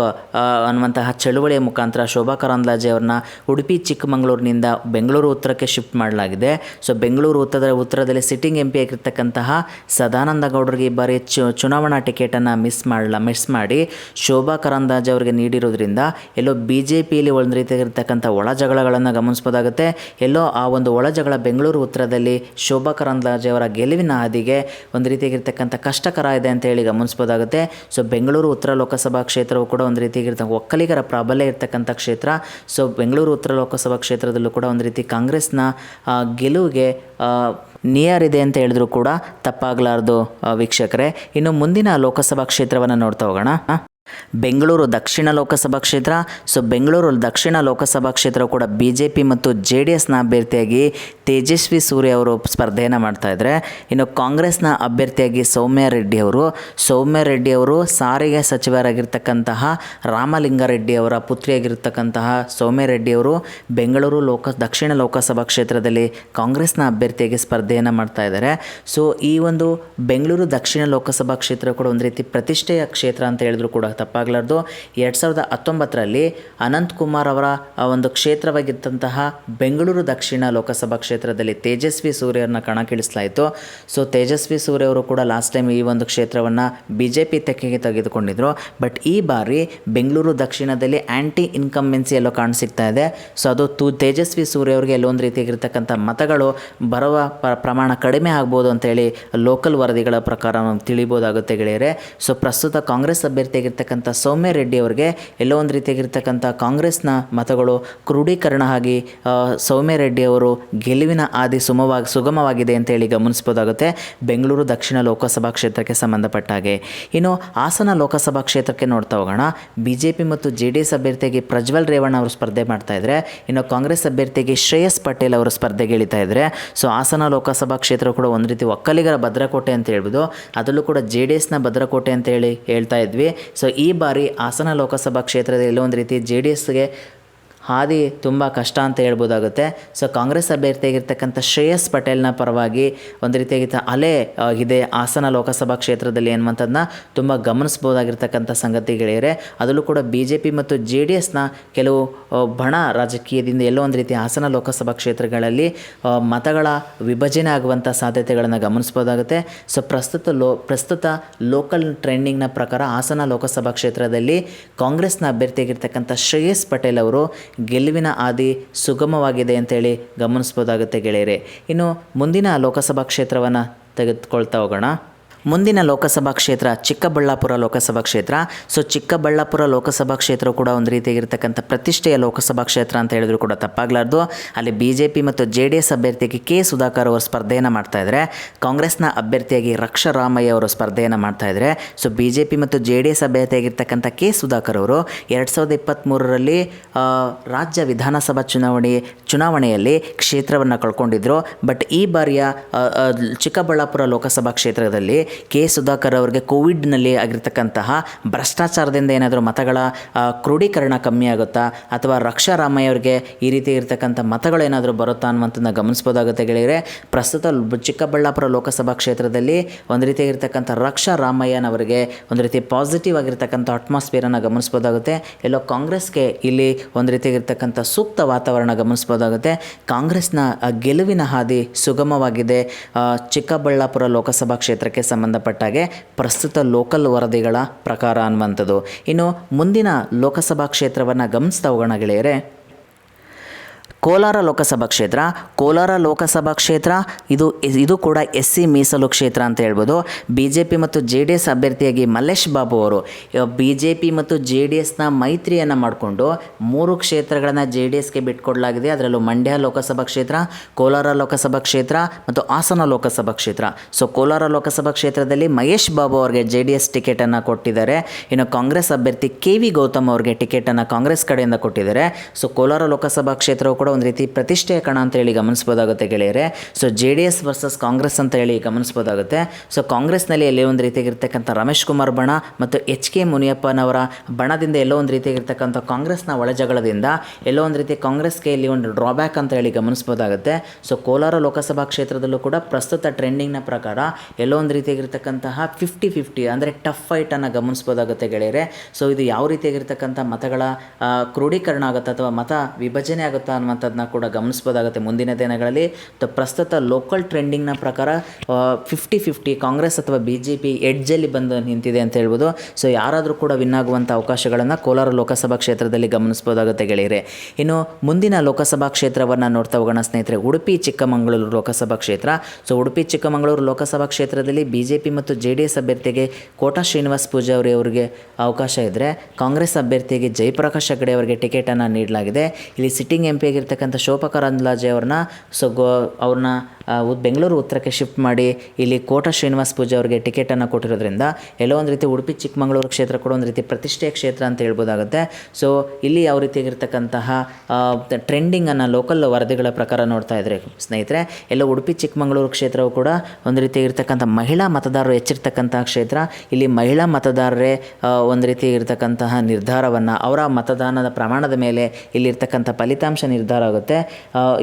ಅನ್ನುವಂತಹ ಚಳುವಳಿಯ ಮುಖಾಂತರ ಶೋಭಾ ಕರಂದ್ಲಾಜೆ ಅವ್ರನ್ನ ಉಡುಪಿ, ಚಿಕ್ಕಮಗಳೂರಿನಿಂದ ಬೆಂಗಳೂರು, ಉತ್ತರಕ್ಕೆ ಶಿಫ್ಟ್ ಮಾಡಲಾಗಿದೆ. ಸೊ ಬೆಂಗಳೂರು ಉತ್ತರ ಉತ್ತರದಲ್ಲಿ ಸಿಟ್ಟಿಂಗ್ ಎಂ ಪಿ ಆಗಿರ್ತಕ್ಕಂತಹ ಸದಾನಂದ ಗೌಡರಿಗೆ ಈ ಬಾರಿ ಚು ಚುನಾವಣಾ ಟಿಕೆಟನ್ನು ಮಿಸ್ ಮಾಡಲ್ಲ ಮಿಸ್ ಮಾಡಿ ಶೋಭಾ ಕರಂದಾಜ್ ಅವರಿಗೆ ನೀಡಿರೋದ್ರಿಂದ ಎಲ್ಲೋ ಬಿ ಜೆ ಪಿಯಲ್ಲಿ ಒಂದು ರೀತಿಯಾಗಿರ್ತಕ್ಕಂಥ ಒಳ ಜಗಳಗಳನ್ನು ಗಮನಿಸ್ಬೋದಾಗುತ್ತೆ. ಎಲ್ಲೋ ಆ ಒಂದು ಒಳ ಜಗಳ ಬೆಂಗಳೂರು ಉತ್ತರದಲ್ಲಿ ಶೋಭಾ ಕರಂದಾಜ್ ಅವರ ಗೆಲುವಿನ ಹಾದಿಗೆ ಒಂದು ರೀತಿಯಾಗಿರ್ತಕ್ಕಂಥ ಕಷ್ಟಕರ ಇದೆ ಅಂತ ಹೇಳಿ ಗಮನಿಸ್ಬೋದಾಗುತ್ತೆ. ಸೊ ಬೆಂಗಳೂರು ಉತ್ತರ ಲೋಕಸಭಾ ಕ್ಷೇತ್ರವು ಕೂಡ ಒಂದು ರೀತಿಯಾಗಿರ್ತಕ್ಕಂಥ ಒಕ್ಕಲಿಗರ ಪ್ರಾಬಲ್ಯ ಇರ್ತಕ್ಕಂಥ ಕ್ಷೇತ್ರ. ಸೊ ಬೆಂಗಳೂರು ಉತ್ತರ ಲೋಕಸಭಾ ಕ್ಷೇತ್ರದಲ್ಲೂ ಕೂಡ ಒಂದು ರೀತಿ ಕಾಂಗ್ರೆಸ್ನ ಆ, ಗೆಲುವಿಗೆ ನಿಯರ್ ಇದೆ ಅಂತ ಹೇಳಿದ್ರು ಕೂಡ ತಪ್ಪಾಗಲಾರ್ದು ವೀಕ್ಷಕರೇ. ಇನ್ನು ಮುಂದಿನ ಲೋಕಸಭಾ ಕ್ಷೇತ್ರವನ್ನು ನೋಡ್ತಾ ಹೋಗೋಣ. ಬೆಂಗಳೂರು ದಕ್ಷಿಣ ಲೋಕಸಭಾ ಕ್ಷೇತ್ರ. ಸೊ ಬೆಂಗಳೂರು ದಕ್ಷಿಣ ಲೋಕಸಭಾ ಕ್ಷೇತ್ರ ಕೂಡ ಬಿ ಜೆ ಪಿ ಮತ್ತು ಜೆ ಡಿ ಎಸ್ನ ಅಭ್ಯರ್ಥಿಯಾಗಿ ತೇಜಸ್ವಿ ಸೂರ್ಯ ಅವರು ಸ್ಪರ್ಧೆಯನ್ನು ಮಾಡ್ತಾ ಇದ್ದಾರೆ. ಇನ್ನು ಕಾಂಗ್ರೆಸ್ನ ಅಭ್ಯರ್ಥಿಯಾಗಿ ಸೌಮ್ಯ ರೆಡ್ಡಿ ಅವರು. ಸೌಮ್ಯ ರೆಡ್ಡಿ ಅವರು ಸಾರಿಗೆ ಸಚಿವರಾಗಿರ್ತಕ್ಕಂತಹ ರಾಮಲಿಂಗಾರೆಡ್ಡಿ ಅವರ ಪುತ್ರಿಯಾಗಿರ್ತಕ್ಕಂತಹ ಸೌಮ್ಯ ರೆಡ್ಡಿ ಅವರು ಬೆಂಗಳೂರು ಲೋಕ, ದಕ್ಷಿಣ ಲೋಕಸಭಾ ಕ್ಷೇತ್ರದಲ್ಲಿ ಕಾಂಗ್ರೆಸ್ನ ಅಭ್ಯರ್ಥಿಯಾಗಿ ಸ್ಪರ್ಧೆಯನ್ನು ಮಾಡ್ತಾ ಇದ್ದಾರೆ. ಸೊ ಈ ಒಂದು ಬೆಂಗಳೂರು ದಕ್ಷಿಣ ಲೋಕಸಭಾ ಕ್ಷೇತ್ರ ಕೂಡ ಒಂದು ರೀತಿ ಪ್ರತಿಷ್ಠೆಯ ಕ್ಷೇತ್ರ ಅಂತ ಹೇಳಿದ್ರು ಕೂಡ ತಪ್ಪಾಗಲಾರ್ದು. ಎರಡು ಸಾವಿರದ ಹತ್ತೊಂಬತ್ತರಲ್ಲಿ ಅನಂತಕುಮಾರ್ ಅವರ ಆ ಒಂದು ಕ್ಷೇತ್ರವಾಗಿದ್ದಂತಹ ಬೆಂಗಳೂರು ದಕ್ಷಿಣ ಲೋಕಸಭಾ ಕ್ಷೇತ್ರದಲ್ಲಿ ತೇಜಸ್ವಿ ಸೂರ್ಯರನ್ನ ಕಣಕ್ಕಿಳಿಸಲಾಯಿತು. ಸೊ ತೇಜಸ್ವಿ ಸೂರ್ಯ ಅವರು ಕೂಡ ಲಾಸ್ಟ್ ಟೈಮ್ ಈ ಒಂದು ಕ್ಷೇತ್ರವನ್ನು ಬಿ ಜೆ ಪಿ ತೆಕ್ಕೆಗೆ ತೆಗೆದುಕೊಂಡಿದ್ರು. ಬಟ್ ಈ ಬಾರಿ ಬೆಂಗಳೂರು ದಕ್ಷಿಣದಲ್ಲಿ ಆ್ಯಂಟಿ ಇನ್ಕಂಬೆನ್ಸಿ ಎಲ್ಲೋ ಕಾಣಿಸ್ತಾ ಇದೆ. ಸೊ ಅದು ತು ತೇಜಸ್ವಿ ಸೂರ್ಯ ಅವರಿಗೆ ಎಲ್ಲೊಂದು ರೀತಿಯಾಗಿರ್ತಕ್ಕಂಥ ಮತಗಳು ಬರುವ ಪ್ರಮಾಣ ಕಡಿಮೆ ಆಗ್ಬೋದು ಅಂತೇಳಿ ಲೋಕಲ್ ವರದಿಗಳ ಪ್ರಕಾರ ತಿಳಿಬೋದಾಗುತ್ತೆ ಗೆಳೆಯರೆ. ಸೊ ಪ್ರಸ್ತುತ ಕಾಂಗ್ರೆಸ್ ಅಭ್ಯರ್ಥಿಯಾಗಿರ್ತಕ್ಕಂಥ ಸೌಮ್ಯ ರೆಡ್ಡಿ ಅವರಿಗೆ ಎಲ್ಲೋ ಒಂದು ರೀತಿಯಾಗಿರ್ತಕ್ಕಂಥ ಕಾಂಗ್ರೆಸ್ನ ಮತಗಳು ಕ್ರೋಢೀಕರಣ ಆಗಿ ಸೌಮ್ಯ ರೆಡ್ಡಿ ಅವರು ಗೆಲುವಿನ ಹಾದಿ ಸುಮವಾಗಿ, ಸುಗಮವಾಗಿದೆ ಅಂತ ಹೇಳಿ ಗಮನಿಸ್ಬೋದಾಗುತ್ತೆ. ಬೆಂಗಳೂರು ದಕ್ಷಿಣ ಲೋಕಸಭಾ ಕ್ಷೇತ್ರಕ್ಕೆ ಸಂಬಂಧಪಟ್ಟ ಹಾಗೆ. ಇನ್ನು ಹಾಸನ ಲೋಕಸಭಾ ಕ್ಷೇತ್ರಕ್ಕೆ ನೋಡ್ತಾ ಹೋಗೋಣ. ಬಿ ಜೆ ಪಿ ಮತ್ತು ಜೆ ಡಿ ಎಸ್ ಅಭ್ಯರ್ಥಿಯಾಗಿ ಪ್ರಜ್ವಲ್ ರೇವಣ್ಣ ಅವರು ಸ್ಪರ್ಧೆ ಮಾಡ್ತಾ ಇದ್ದಾರೆ ಇನ್ನು ಕಾಂಗ್ರೆಸ್ ಅಭ್ಯರ್ಥಿಗೆ ಶ್ರೇಯಸ್ ಪಟೇಲ್ ಅವರು ಸ್ಪರ್ಧೆಗೆ ಇಳಿತಾ ಇದ್ದಾರೆ ಸೊ ಹಾಸನ ಲೋಕಸಭಾ ಕ್ಷೇತ್ರ ಕೂಡ ಒಂದು ರೀತಿ ಒಕ್ಕಲಿಗರ ಭದ್ರಕೋಟೆ ಅಂತ ಹೇಳ್ಬೋದು. ಅದರಲ್ಲೂ ಕೂಡ ಜೆ ಡಿ ಎಸ್ನ ಭದ್ರಕೋಟೆ ಅಂತ ಹೇಳಿ ಹೇಳ್ತಾ ಇದ್ವಿ. ಸೊ ಈ ಬಾರಿ ಹಾಸನ ಲೋಕಸಭಾ ಕ್ಷೇತ್ರದಲ್ಲಿ ಒಂದು ರೀತಿ ಜೆ ಡಿ ಎಸ್ಗೆ ಹಾದಿ ತುಂಬ ಕಷ್ಟ ಅಂತ ಹೇಳ್ಬೋದಾಗುತ್ತೆ. ಸೊ ಕಾಂಗ್ರೆಸ್ ಅಭ್ಯರ್ಥಿಯಾಗಿರ್ತಕ್ಕಂಥ ಶ್ರೇಯಸ್ ಪಟೇಲ್ನ ಪರವಾಗಿ ಒಂದು ರೀತಿಯಾಗಿ ಅಲೆ ಇದೆ. ಹಾಸನ ಲೋಕಸಭಾ ಕ್ಷೇತ್ರದಲ್ಲಿ ಅನ್ನುವಂಥದ್ದನ್ನ ತುಂಬ ಗಮನಿಸ್ಬೋದಾಗಿರ್ತಕ್ಕಂಥ ಸಂಗತಿ ಗೆಳೆಯರೆ. ಅದರಲ್ಲೂ ಕೂಡ ಬಿ ಜೆ ಪಿ ಮತ್ತು ಜೆ ಡಿ ಎಸ್ನ ಕೆಲವು ಬಣ ರಾಜಕೀಯದಿಂದ ಎಲ್ಲೋ ಒಂದು ರೀತಿ ಹಾಸನ ಲೋಕಸಭಾ ಕ್ಷೇತ್ರಗಳಲ್ಲಿ ಮತಗಳ ವಿಭಜನೆ ಆಗುವಂಥ ಸಾಧ್ಯತೆಗಳನ್ನು ಗಮನಿಸ್ಬೋದಾಗುತ್ತೆ. ಸೊ ಪ್ರಸ್ತುತ ಲೋ, ಪ್ರಸ್ತುತ ಲೋಕಲ್ ಟ್ರೆಂಡಿಂಗ್ನ ಪ್ರಕಾರ ಹಾಸನ ಲೋಕಸಭಾ ಕ್ಷೇತ್ರದಲ್ಲಿ ಕಾಂಗ್ರೆಸ್ನ ಅಭ್ಯರ್ಥಿಯಾಗಿರ್ತಕ್ಕಂಥ ಶ್ರೇಯಸ್ ಪಟೇಲ್ ಅವರು ಗೆಲುವಿನ ಆದಿ ಸುಗಮವಾಗಿದೆ ಅಂತೇಳಿ ಗಮನಿಸ್ಬೋದಾಗುತ್ತೆ ಗೆಳೆಯರೆ. ಇನ್ನು ಮುಂದಿನ ಲೋಕಸಭಾ ಕ್ಷೇತ್ರವನ್ನು ತೆಗೆದುಕೊಳ್ತಾ ಹೋಗೋಣ. ಮುಂದಿನ ಲೋಕಸಭಾ ಕ್ಷೇತ್ರ ಚಿಕ್ಕಬಳ್ಳಾಪುರ ಲೋಕಸಭಾ ಕ್ಷೇತ್ರ. ಸೊ ಚಿಕ್ಕಬಳ್ಳಾಪುರ ಲೋಕಸಭಾ ಕ್ಷೇತ್ರ ಕೂಡ ಒಂದು ರೀತಿಯಾಗಿರ್ತಕ್ಕಂಥ ಪ್ರತಿಷ್ಠೆಯ ಲೋಕಸಭಾ ಕ್ಷೇತ್ರ ಅಂತ ಹೇಳಿದ್ರು ಕೂಡ ತಪ್ಪಾಗಲಾರ್ದು. ಅಲ್ಲಿ ಬಿ ಜೆ ಪಿ ಮತ್ತು ಜೆ ಡಿ ಎಸ್ ಅಭ್ಯರ್ಥಿಯಾಗಿ ಕೆ ಸುಧಾಕರ್ ಅವರು ಸ್ಪರ್ಧೆಯನ್ನು ಮಾಡ್ತಾ ಇದ್ದಾರೆ ಕಾಂಗ್ರೆಸ್ನ ಅಭ್ಯರ್ಥಿಯಾಗಿ ರಕ್ಷ ರಾಮಯ್ಯ ಅವರು ಸ್ಪರ್ಧೆಯನ್ನು ಮಾಡ್ತಾ ಇದ್ದಾರೆ ಸೊ ಬಿ ಜೆ ಪಿ ಮತ್ತು ಜೆ ಡಿ ಎಸ್ ಅಭ್ಯರ್ಥಿಯಾಗಿರ್ತಕ್ಕಂಥ ಕೆ ಸುಧಾಕರ್ ಅವರು ಎರಡು ಸಾವಿರದ ಇಪ್ಪತ್ತ್ಮೂರರಲ್ಲಿ ರಾಜ್ಯ ವಿಧಾನಸಭಾ ಚುನಾವಣೆ, ಚುನಾವಣೆಯಲ್ಲಿ ಕ್ಷೇತ್ರವನ್ನು ಕಳ್ಕೊಂಡಿದ್ರು. ಬಟ್ ಈ ಬಾರಿಯ ಚಿಕ್ಕಬಳ್ಳಾಪುರ ಲೋಕಸಭಾ ಕ್ಷೇತ್ರದಲ್ಲಿ ಕೆ ಸುಧಾಕರ್ ಅವರಿಗೆ ಕೋವಿಡ್ನಲ್ಲಿ ಆಗಿರ್ತಕ್ಕಂತಹ ಭ್ರಷ್ಟಾಚಾರದಿಂದ ಏನಾದರೂ ಮತಗಳ ಕ್ರೋಢೀಕರಣ ಕಮ್ಮಿ ಆಗುತ್ತಾ? ಅಥವಾ ರಕ್ಷಾ ರಾಮಯ್ಯ ಅವರಿಗೆ ಈ ರೀತಿ ಇರತಕ್ಕಂಥ ಮತಗಳು ಏನಾದರೂ ಬರುತ್ತಾ ಅನ್ನುವಂಥದ್ದನ್ನ ಗಮನಿಸ್ಬೋದಾಗುತ್ತೆ ಗೆಳೆಯರೆ? ಪ್ರಸ್ತುತ ಚಿಕ್ಕಬಳ್ಳಾಪುರ ಲೋಕಸಭಾ ಕ್ಷೇತ್ರದಲ್ಲಿ ಒಂದು ರೀತಿಯಾಗಿರ್ತಕ್ಕಂಥ ರಕ್ಷಾ ರಾಮಯ್ಯನವರಿಗೆ ಒಂದು ರೀತಿ ಪಾಸಿಟಿವ್ ಆಗಿರ್ತಕ್ಕಂಥ ಅಟ್ಮಾಸ್ಫಿಯರನ್ನು ಗಮನಿಸ್ಬೋದಾಗುತ್ತೆ. ಎಲ್ಲೋ ಕಾಂಗ್ರೆಸ್ಗೆ ಇಲ್ಲಿ ಒಂದು ರೀತಿಯಾಗಿರ್ತಕ್ಕಂಥ ಸೂಕ್ತ ವಾತಾವರಣ ಗಮನಿಸ್ಬೋದಾಗುತ್ತೆ. ಕಾಂಗ್ರೆಸ್ನ ಗೆಲುವಿನ ಹಾದಿ ಸುಗಮವಾಗಿದೆ. ಚಿಕ್ಕಬಳ್ಳಾಪುರ ಲೋಕಸಭಾ ಕ್ಷೇತ್ರಕ್ಕೆ ಸಂಬಂಧಪಟ್ಟಾಗೆ ಪ್ರಸ್ತುತ ಲೋಕಲ್ ವರದಿಗಳ ಪ್ರಕಾರ ಅನ್ನುವಂಥದ್ದು. ಇನ್ನು ಮುಂದಿನ ಲೋಕಸಭಾ ಕ್ಷೇತ್ರವನ್ನು ಗಮನಿಸ್ತಾ ಹೋಗೋಣ ಗೆಳೆಯರೆ. ಕೋಲಾರ ಲೋಕಸಭಾ ಕ್ಷೇತ್ರ, ಕೋಲಾರ ಲೋಕಸಭಾ ಕ್ಷೇತ್ರ, ಇದು ಇದು ಕೂಡ ಎಸ್ ಸಿ ಮೀಸಲು ಕ್ಷೇತ್ರ ಅಂತ ಹೇಳ್ಬೋದು. ಬಿ ಜೆ ಪಿ ಮತ್ತು ಜೆ ಡಿ ಎಸ್ ಅಭ್ಯರ್ಥಿಯಾಗಿ ಮಲ್ಲೇಶ್ ಬಾಬು ಅವರು ಬಿ ಜೆ ಪಿ ಮತ್ತು ಜೆ ಡಿ ಎಸ್ನ ಮೈತ್ರಿಯನ್ನು ಮಾಡಿಕೊಂಡು ಮೂರು ಕ್ಷೇತ್ರಗಳನ್ನು ಜೆ ಡಿ ಎಸ್ಗೆ ಬಿಟ್ಕೊಡಲಾಗಿದೆ. ಅದರಲ್ಲೂ ಮಂಡ್ಯ ಲೋಕಸಭಾ ಕ್ಷೇತ್ರ, ಕೋಲಾರ ಲೋಕಸಭಾ ಕ್ಷೇತ್ರ ಮತ್ತು ಹಾಸನ ಲೋಕಸಭಾ ಕ್ಷೇತ್ರ. ಸೊ, ಕೋಲಾರ ಲೋಕಸಭಾ ಕ್ಷೇತ್ರದಲ್ಲಿ ಮಹೇಶ್ ಬಾಬು ಅವರಿಗೆ ಜೆ ಡಿ ಎಸ್ ಟಿಕೆಟನ್ನು ಕೊಟ್ಟಿದ್ದಾರೆ. ಇನ್ನು ಕಾಂಗ್ರೆಸ್ ಅಭ್ಯರ್ಥಿ ಕೆ ವಿ ಗೌತಮ್ ಅವರಿಗೆ ಟಿಕೆಟನ್ನು ಕಾಂಗ್ರೆಸ್ ಕಡೆಯಿಂದ ಕೊಟ್ಟಿದ್ದಾರೆ. ಸೊ, ಕೋಲಾರ ಲೋಕಸಭಾ ಕ್ಷೇತ್ರವು ಕೂಡ ಒಂದು ರೀತಿ ಪ್ರತಿಷ್ಠೆಯ ಕಣ ಅಂತ ಹೇಳಿ ಗಮನಿಸ್ಬೋದಾಗುತ್ತೆ ಗೆಳೆಯರೆ. So J D S versus Congress ಅಂತ ಹೇಳಿ ಗಮನಿಸ್ಬೋದಾಗುತ್ತೆ. ಸೊ ಕಾಂಗ್ರೆಸ್ನಲ್ಲಿ ಎಲ್ಲೇ ಒಂದು ರೀತಿಯಾಗಿರ್ತಕ್ಕಂಥ ರಮೇಶ್ ಕುಮಾರ್ ಬಣ ಮತ್ತು ಎಚ್ ಕೆ ಮುನಿಯಪ್ಪನವರ ಬಣದಿಂದ ಎಲ್ಲೋ ಒಂದು ರೀತಿಯಾಗಿರ್ತಕ್ಕಂಥ ಕಾಂಗ್ರೆಸ್ನ ಒಳಜಗಳದಿಂದ ಎಲ್ಲೋ ಒಂದು ರೀತಿ ಕಾಂಗ್ರೆಸ್ಗೆ ಇಲ್ಲಿ ಒಂದು ಡ್ರಾಬ್ಯಾಕ್ ಅಂತ ಹೇಳಿ ಗಮನಿಸ್ಬೋದಾಗುತ್ತೆ. ಸೊ ಕೋಲಾರ ಲೋಕಸಭಾ ಕ್ಷೇತ್ರದಲ್ಲೂ ಕೂಡ ಪ್ರಸ್ತುತ ಟ್ರೆಂಡಿಂಗ್ನ ಪ್ರಕಾರ ಎಲ್ಲೋ ಒಂದು ರೀತಿಯಾಗಿರ್ತಕ್ಕಂತಹ ಫಿಫ್ಟಿ ಫಿಫ್ಟಿ ಅಂದರೆ ಟಫ್ ಫೈಟನ್ನು ಗಮನಿಸ್ಬೋದಾಗುತ್ತೆ ಗೆಳೆಯರೆ. ಸೊ ಇದು ಯಾವ ರೀತಿಯಾಗಿರ್ತಕ್ಕಂಥ ಮತಗಳ ಕ್ರೋಢೀಕರಣ ಆಗುತ್ತಾ ಅಥವಾ ಮತ ವಿಭಜನೆ ಆಗುತ್ತಾ ಅನ್ನುವಂಥದ್ದನ್ನ ಕೂಡ ಗಮನಿಸ್ಬೋದಾಗುತ್ತೆ ಮುಂದಿನ ದಿನಗಳಲ್ಲಿ. ಪ್ರಸ್ತುತ ಲೋಕಲ್ ಟ್ರೆಂಡಿಂಗ್ನ ಪ್ರಕಾರ ಫಿಫ್ಟಿ ಫಿಫ್ಟಿ ಕಾಂಗ್ರೆಸ್ ಅಥವಾ ಬಿ ಜೆ ಪಿ ಎಡ್ಜಲ್ಲಿ ಬಂದು ನಿಂತಿದೆ ಅಂತ ಹೇಳ್ಬೋದು. ಸೊ ಯಾರಾದರೂ ಕೂಡ ವಿನ್ ಆಗುವಂಥ ಅವಕಾಶಗಳನ್ನು ಕೋಲಾರ ಲೋಕಸಭಾ ಕ್ಷೇತ್ರದಲ್ಲಿ ಗಮನಿಸ್ಬೋದಾಗುತ್ತೆ ಗೆಳೆಯರೆ. ಇನ್ನು ಮುಂದಿನ ಲೋಕಸಭಾ ಕ್ಷೇತ್ರವನ್ನು ನೋಡ್ತಾ ಹೋಗೋಣ ಸ್ನೇಹಿತರೆ. ಉಡುಪಿ, ಚಿಕ್ಕಮಗಳೂರು ಲೋಕಸಭಾ ಕ್ಷೇತ್ರ. ಸೊ ಉಡುಪಿ, ಚಿಕ್ಕಮಗಳೂರು ಲೋಕಸಭಾ ಕ್ಷೇತ್ರದಲ್ಲಿ ಬಿ ಜೆ ಪಿ ಮತ್ತು ಜೆ ಡಿ ಎಸ್ ಅಭ್ಯರ್ಥಿಗೆ ಕೋಟಾ ಶ್ರೀನಿವಾಸ್ ಪೂಜಾರಿ ಅವರಿಗೆ ಅವಕಾಶ ಇದ್ದರೆ ಕಾಂಗ್ರೆಸ್ ಅಭ್ಯರ್ಥಿಗೆ ಜಯಪ್ರಕಾಶ್ ಹೆಗಡೆ ಅವರಿಗೆ ಟಿಕೆಟನ್ನು ನೀಡಲಾಗಿದೆ. ಇಲ್ಲಿ sitting M P Shobha Karandlaje ಅವ್ರನ್ನ ಸೊ ಗೋ ಅವ್ರನ್ನ ಬೆಂಗಳೂರು ಉತ್ತರಕ್ಕೆ ಶಿಫ್ಟ್ ಮಾಡಿ ಇಲ್ಲಿ ಕೋಟ ಶ್ರೀನಿವಾಸ್ ಪೂಜೆ ಅವರಿಗೆ ಟಿಕೆಟನ್ನು ಕೊಟ್ಟಿರೋದ್ರಿಂದ ಎಲ್ಲೋ ಒಂದು ರೀತಿ ಉಡುಪಿ, ಚಿಕ್ಕಮಗಳೂರು ಕ್ಷೇತ್ರ ಕೂಡ ಒಂದು ರೀತಿ ಪ್ರತಿಷ್ಠೆಯ ಕ್ಷೇತ್ರ ಅಂತ ಹೇಳ್ಬೋದಾಗುತ್ತೆ. ಸೊ ಇಲ್ಲಿ ಯಾವ ರೀತಿಯಾಗಿರ್ತಕ್ಕಂತಹ ಟ್ರೆಂಡಿಂಗನ್ನು ಲೋಕಲ್ ವರದಿಗಳ ಪ್ರಕಾರ ನೋಡ್ತಾ ಇದ್ರೆ ಸ್ನೇಹಿತರೆ, ಎಲ್ಲ ಉಡುಪಿ, ಚಿಕ್ಕಮಗಳೂರು ಕ್ಷೇತ್ರವು ಕೂಡ ಒಂದು ರೀತಿಯಾಗಿರ್ತಕ್ಕಂಥ ಮಹಿಳಾ ಮತದಾರರು ಹೆಚ್ಚಿರ್ತಕ್ಕಂತಹ ಕ್ಷೇತ್ರ. ಇಲ್ಲಿ ಮಹಿಳಾ ಮತದಾರರೇ ಒಂದು ರೀತಿ ಇರತಕ್ಕಂತಹ ನಿರ್ಧಾರವನ್ನು ಅವರ ಮತದಾನದ ಪ್ರಮಾಣದ ಮೇಲೆ ಇಲ್ಲಿರ್ತಕ್ಕಂಥ ಫಲಿತಾಂಶ ನಿರ್ಧಾರ ಆಗುತ್ತೆ.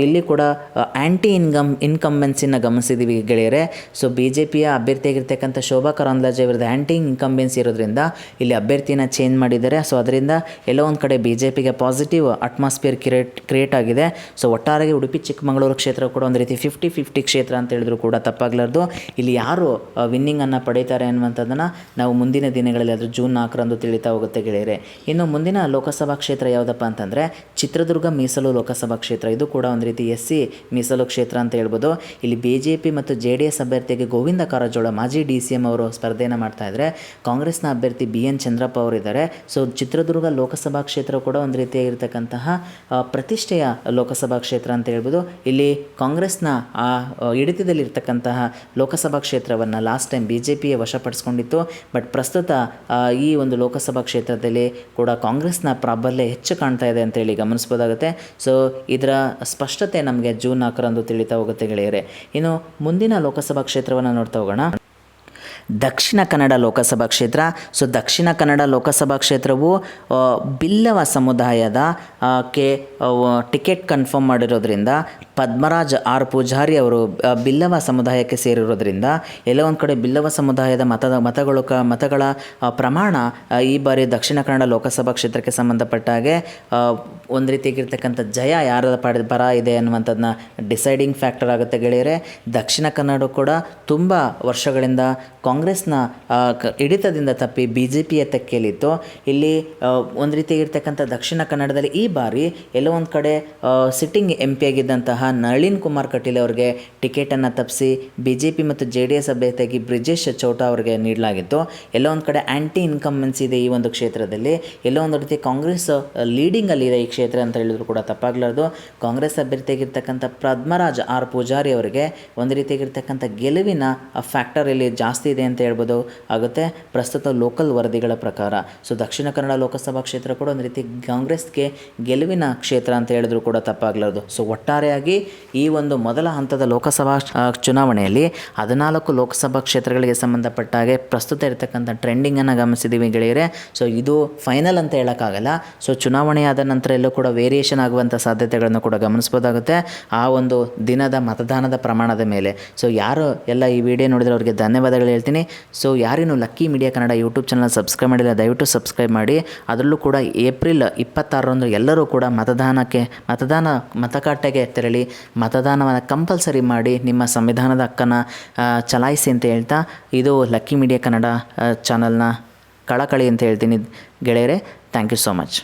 ಇಲ್ಲಿ ಕೂಡ ಆ್ಯಂಟಿ ಇನ್ಕಮ್ ಇನ್ಕಮ್ ಇನ್ಕಂಬೆನ್ಸಿನ ಗಮನಿಸಿದ್ದೀವಿ ಗೆಳೆಯರೆ. ಸೊ ಬಿ ಜೆ ಪಿಯ ಅಭ್ಯರ್ಥಿಯಾಗಿರ್ತಕ್ಕಂಥ ಶೋಭಾ ಕರಂದ್ಲಾಜೆ ಅವರದ್ದು ಆ್ಯಂಟಿಂಗ್ ಇನ್ಕಂಬೆನ್ಸಿ ಇರೋದ್ರಿಂದ ಇಲ್ಲಿ ಅಭ್ಯರ್ಥಿನ ಚೇಂಜ್ ಮಾಡಿದ್ದಾರೆ. ಸೊ ಅದರಿಂದ ಎಲ್ಲೋ ಒಂದು ಕಡೆ ಬಿ ಜೆ ಪಿಗೆ ಪಾಸಿಟಿವ್ ಅಟ್ಮಾಸ್ಫಿಯರ್ ಕ್ರಿಯೇಟ್ ಕ್ರಿಯೇಟ್ ಆಗಿದೆ. ಸೊ ಒಟ್ಟಾರೆಗೆ ಉಡುಪಿ, ಚಿಕ್ಕಮಗಳೂರು ಕ್ಷೇತ್ರ ಕೂಡ ಒಂದು ರೀತಿ ಫಿಫ್ಟಿ ಫಿಫ್ಟಿ ಕ್ಷೇತ್ರ ಅಂತ ಹೇಳಿದ್ರು ಕೂಡ ತಪ್ಪಾಗಲಾರ್ದು. ಇಲ್ಲಿ ಯಾರು ವಿನ್ನಿಂಗನ್ನು ಪಡೀತಾರೆ ಅನ್ನುವಂಥದ್ದನ್ನು ನಾವು ಮುಂದಿನ ದಿನಗಳಲ್ಲಿ ಅದು ಜೂನ್ ನಾಲ್ಕರಂದು ತಿಳಿತಾ ಹೋಗುತ್ತೆ ಗೆಳೆಯರೆ. ಇನ್ನು ಮುಂದಿನ ಲೋಕಸಭಾ ಕ್ಷೇತ್ರ ಯಾವುದಪ್ಪ ಅಂತಂದರೆ ಚಿತ್ರದುರ್ಗ ಮೀಸಲು ಲೋಕಸಭಾ ಕ್ಷೇತ್ರ. ಇದು ಕೂಡ ಒಂದು ರೀತಿ ಎಸ್ ಸಿ ಮೀಸಲು ಕ್ಷೇತ್ರ ಅಂತ ಹೇಳ್ಬೋದು. ಇಲ್ಲಿ ಬಿ ಜೆ ಪಿ ಮತ್ತು ಜೆ ಡಿ ಎಸ್ ಅಭ್ಯರ್ಥಿಯಾಗಿ ಗೋವಿಂದ ಕಾರಜೋಳ, ಮಾಜಿ ಡಿ ಸಿ ಎಂ ಅವರು ಸ್ಪರ್ಧೆಯನ್ನು ಮಾಡ್ತಾ ಇದ್ದಾರೆ ಕಾಂಗ್ರೆಸ್ನ ಅಭ್ಯರ್ಥಿ ಬಿ ಎನ್ ಚಂದ್ರಪ್ಪ ಅವರಿದ್ದಾರೆ ಸೊ ಚಿತ್ರದುರ್ಗ ಲೋಕಸಭಾ ಕ್ಷೇತ್ರ ಕೂಡ ಒಂದು ರೀತಿಯಾಗಿರ್ತಕ್ಕಂತಹ ಪ್ರತಿಷ್ಠೆಯ ಲೋಕಸಭಾ ಕ್ಷೇತ್ರ ಅಂತ ಹೇಳ್ಬೋದು. ಇಲ್ಲಿ ಕಾಂಗ್ರೆಸ್ನ, ಆ ಹಿಡಿತದಲ್ಲಿರ್ತಕ್ಕಂತಹ ಲೋಕಸಭಾ ಕ್ಷೇತ್ರವನ್ನು ಲಾಸ್ಟ್ ಟೈಮ್ ಬಿ ಜೆ ವಶಪಡಿಸ್ಕೊಂಡಿತ್ತು. ಬಟ್ ಪ್ರಸ್ತುತ ಈ ಒಂದು ಲೋಕಸಭಾ ಕ್ಷೇತ್ರದಲ್ಲಿ ಕೂಡ ಕಾಂಗ್ರೆಸ್ನ ಪ್ರಾಬಲ್ಯ ಹೆಚ್ಚು ಕಾಣ್ತಾ ಇದೆ ಅಂತೇಳಿ ಗಮನಿಸ್ಬೋದಾಗುತ್ತೆ. ಸೊ ಇದರ ಸ್ಪಷ್ಟತೆ ನಮಗೆ ಜೂನ್ ನಾಲ್ಕರಂದು ತಿಳಿತಾ ಹೋಗುತ್ತೆ ಗೆಳೆಯರೆ. ಇನ್ನು ಮುಂದಿನ ಲೋಕಸಭಾ ಕ್ಷೇತ್ರವನ್ನು ನೋಡ್ತಾ ಹೋಗೋಣ. ದಕ್ಷಿಣ ಕನ್ನಡ ಲೋಕಸಭಾ ಕ್ಷೇತ್ರ. ಸೊ ದಕ್ಷಿಣ ಕನ್ನಡ ಲೋಕಸಭಾ ಕ್ಷೇತ್ರವು ಬಿಲ್ಲವ ಸಮುದಾಯದ ಕೆ ಟಿಕೆಟ್ ಕನ್ಫರ್ಮ್ ಮಾಡಿರೋದ್ರಿಂದ, ಪದ್ಮರಾಜ್ ಆರ್ ಪೂಜಾರಿ ಅವರು ಬಿಲ್ಲವ ಸಮುದಾಯಕ್ಕೆ ಸೇರಿರೋದ್ರಿಂದ, ಎಲ್ಲೋ ಒಂದು ಕಡೆ ಬಿಲ್ಲವ ಸಮುದಾಯದ ಮತದ, ಮತಗಳು ಕ, ಮತಗಳ ಪ್ರಮಾಣ ಈ ಬಾರಿ ದಕ್ಷಿಣ ಕನ್ನಡ ಲೋಕಸಭಾ ಕ್ಷೇತ್ರಕ್ಕೆ ಸಂಬಂಧಪಟ್ಟ ಹಾಗೆ ಒಂದು ರೀತಿಯಾಗಿರ್ತಕ್ಕಂಥ ಜಯ ಯಾರದ ಪಡೆ ಪರ ಇದೆ ಅನ್ನುವಂಥದ್ದನ್ನ ಡಿಸೈಡಿಂಗ್ ಫ್ಯಾಕ್ಟರ್ ಆಗುತ್ತೆ ಗೆಳೆಯರೆ. ದಕ್ಷಿಣ ಕನ್ನಡ ಕೂಡ ತುಂಬ ವರ್ಷಗಳಿಂದ ಕಾಂಗ್ರೆಸ್ನ ಹಿಡಿತದಿಂದ ತಪ್ಪಿ ಬಿ ಜೆ ಪಿಯ ತೆಕ್ಕೇಲಿತ್ತು ಇಲ್ಲಿ ಒಂದು ರೀತಿಯಾಗಿರ್ತಕ್ಕಂಥ ದಕ್ಷಿಣ ಕನ್ನಡದಲ್ಲಿ ಈ ಬಾರಿ ಎಲ್ಲೋ ಒಂದು ಕಡೆ ಸಿಟ್ಟಿಂಗ್ ಎಂ ಪಿ ಆಗಿದ್ದಂತಹ ನಳಿನ್ ಕುಮಾರ್ ಕಟೀಲ್ ಅವರಿಗೆ ಟಿಕೆಟನ್ನು ತಪ್ಪಿಸಿ ಬಿ ಜೆ ಪಿ ಮತ್ತು ಜೆ ಡಿ ಎಸ್ ಅಭ್ಯರ್ಥಿಯಾಗಿ ಬ್ರಿಜೇಶ್ ಚೌಟಾ ಅವರಿಗೆ ನೀಡಲಾಗಿತ್ತು. ಎಲ್ಲೋ ಒಂದು ಕಡೆ ಆ್ಯಂಟಿ ಇನ್ಕಮ್ಮೆನ್ಸ್ ಇದೆ ಈ ಒಂದು ಕ್ಷೇತ್ರದಲ್ಲಿ. ಎಲ್ಲೋ ಒಂದು ರೀತಿ ಕಾಂಗ್ರೆಸ್ ಲೀಡಿಂಗಲ್ಲಿದೆ ಈ ಕ್ಷೇತ್ರ ಅಂತ ಹೇಳಿದ್ರು ಕೂಡ ತಪ್ಪಾಗಲಾರ್ದು. ಕಾಂಗ್ರೆಸ್ ಅಭ್ಯರ್ಥಿಯಾಗಿರ್ತಕ್ಕಂಥ ಪದ್ಮರಾಜ್ ಆರ್ ಪೂಜಾರಿ ಅವರಿಗೆ ಒಂದು ರೀತಿಯಾಗಿರ್ತಕ್ಕಂಥ ಗೆಲುವಿನ ಫ್ಯಾಕ್ಟರ್ ಇಲ್ಲಿ ಜಾಸ್ತಿ ಇದೆ ಅಂತ ಹೇಳ್ಬೋದು. ಆಗುತ್ತೆ, ಪ್ರಸ್ತುತ ಲೋಕಲ್ ವರದಿಗಳ ಪ್ರಕಾರ. ಸೊ ದಕ್ಷಿಣ ಕನ್ನಡ ಲೋಕಸಭಾ ಕ್ಷೇತ್ರ ಕೂಡ ಒಂದು ರೀತಿ ಕಾಂಗ್ರೆಸ್ಗೆ ಗೆಲುವಿನ ಕ್ಷೇತ್ರ ಅಂತ ಹೇಳಿದ್ರು ಕೂಡ ತಪ್ಪಾಗಲಾರ್ದು. ಸೊ ಒಟ್ಟಾರೆಯಾಗಿ ಈ ಒಂದು ಮೊದಲ ಹಂತದ ಲೋಕಸಭಾ ಚುನಾವಣೆಯಲ್ಲಿ ಹದಿನಾಲ್ಕು ಲೋಕಸಭಾ ಕ್ಷೇತ್ರಗಳಿಗೆ ಸಂಬಂಧಪಟ್ಟ ಹಾಗೆ ಪ್ರಸ್ತುತ ಇರತಕ್ಕಂಥ ಟ್ರೆಂಡಿಂಗನ್ನು ಗಮನಿಸಿದ್ದೀವಿ ಗೆಳೆಯರೆ. ಸೊ ಇದು ಫೈನಲ್ ಅಂತ ಹೇಳೋಕ್ಕಾಗಲ್ಲ. ಸೊ ಚುನಾವಣೆಯಾದ ನಂತರ ಎಲ್ಲೂ ಕೂಡ ವೇರಿಯೇಷನ್ ಆಗುವಂಥ ಸಾಧ್ಯತೆಗಳನ್ನು ಕೂಡ ಗಮನಿಸ್ಬೋದಾಗುತ್ತೆ. ಆ ಒಂದು ದಿನದ ಮತದಾನದ ಪ್ರಮಾಣದ ಮೇಲೆ. ಸೊ ಯಾರು ಎಲ್ಲ ಈ ವಿಡಿಯೋ ನೋಡಿದ್ರೆ ಅವರಿಗೆ ಧನ್ಯವಾದಗಳು ಹೇಳ್ತೀನಿ. So ಯಾರೇನು lucky media Kannada YouTube channel subscribe ಮಾಡಿಲ್ಲ, ದಯವಿಟ್ಟು ಸಬ್ಸ್ಕ್ರೈಬ್ ಮಾಡಿ. ಅದರಲ್ಲೂ ಕೂಡ ಏಪ್ರಿಲ್ ಇಪ್ಪತ್ತಾರರಂದು ಎಲ್ಲರೂ ಕೂಡ ಮತದಾನಕ್ಕೆ, ಮತದಾನ ಮತಗಟ್ಟೆಗೆ ತೆರಳಿ, ಮತದಾನವನ್ನು ಕಂಪಲ್ಸರಿ ಮಾಡಿ ನಿಮ್ಮ ಸಂವಿಧಾನದ ಹಕ್ಕನ್ನು ಚಲಾಯಿಸಿ ಅಂತ ಹೇಳ್ತಾ, ಇದು ಲಕ್ಕಿ ಮೀಡಿಯಾ ಕನ್ನಡ ಚಾನಲ್ನ ಕಳಕಳಿ ಅಂತ ಹೇಳ್ತೀನಿ ಗೆಳೆಯರೆ. Thank you so much